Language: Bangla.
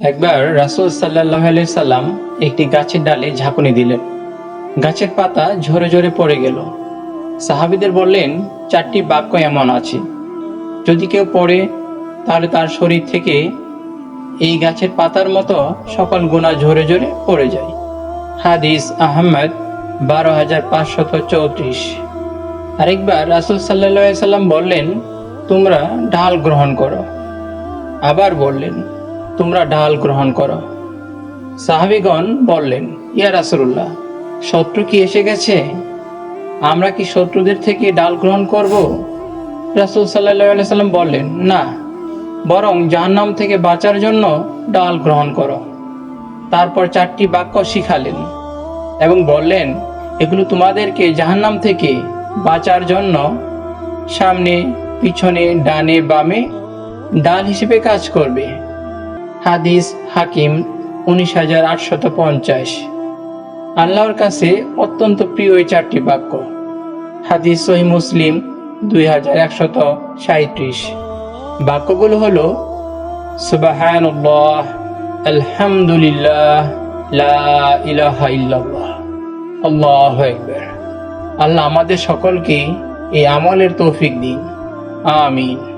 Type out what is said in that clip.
একবার রাসুল সাল্লাহ সাল্লাম একটি গাছের ডালে ঝাঁকুনি দিলেন। গাছের পাতা ঝরে ঝরে পড়ে গেল। সাহাবিদের বললেন, চারটি বাক্য এমন আছে। যদি কেউ পড়ে, তাহলে তার শরীর থেকে এই গাছের পাতার মতো সকল গুণা ঝরে ঝরে পড়ে যায়। হাদিস আহমদ, বারো হাজার পাঁচশত চৌত্রিশ। আরেকবার রাসুল সাল্লাহ সাল্লাম বললেন, তোমরা ঢাল গ্রহণ করো। আবার বললেন তোমরা ঢাল গ্রহণ করো। সাহাবিগণ বললেন, ইয়া রাসুল্লাহ শত্রু কি এসে গেছে? আমরা কি শত্রুদের থেকে ডাল গ্রহণ করব? রাসুল সাল্লাম বললেন, না, বরং জাহান্নাম থেকে বাঁচার জন্য ডাল গ্রহণ করো। তারপর চারটি বাক্য শিখালেন এবং বললেন, এগুলো তোমাদেরকে জাহান্নাম থেকে বাঁচার জন্য সামনে, পিছনে, ডানে, বামে ডাল হিসেবে কাজ করবে। হাদিস হাকিম উনিশ হাজার আটশত পঞ্চাশ। আল্লাহর কাছে অত্যন্ত প্রিয় এই চারটি বাক্য। হাদিস সহি মুসলিম দুই হাজার একশত সাঁত্রিশ বাক্যগুলো হলো, সুবাহানুল্লাহ, আলহামদুলিল্লাহ, লা আল্লাহু আকবার। আল্লাহ আমাদের সকলকে এই আমলের তৌফিক দিন। আমিন।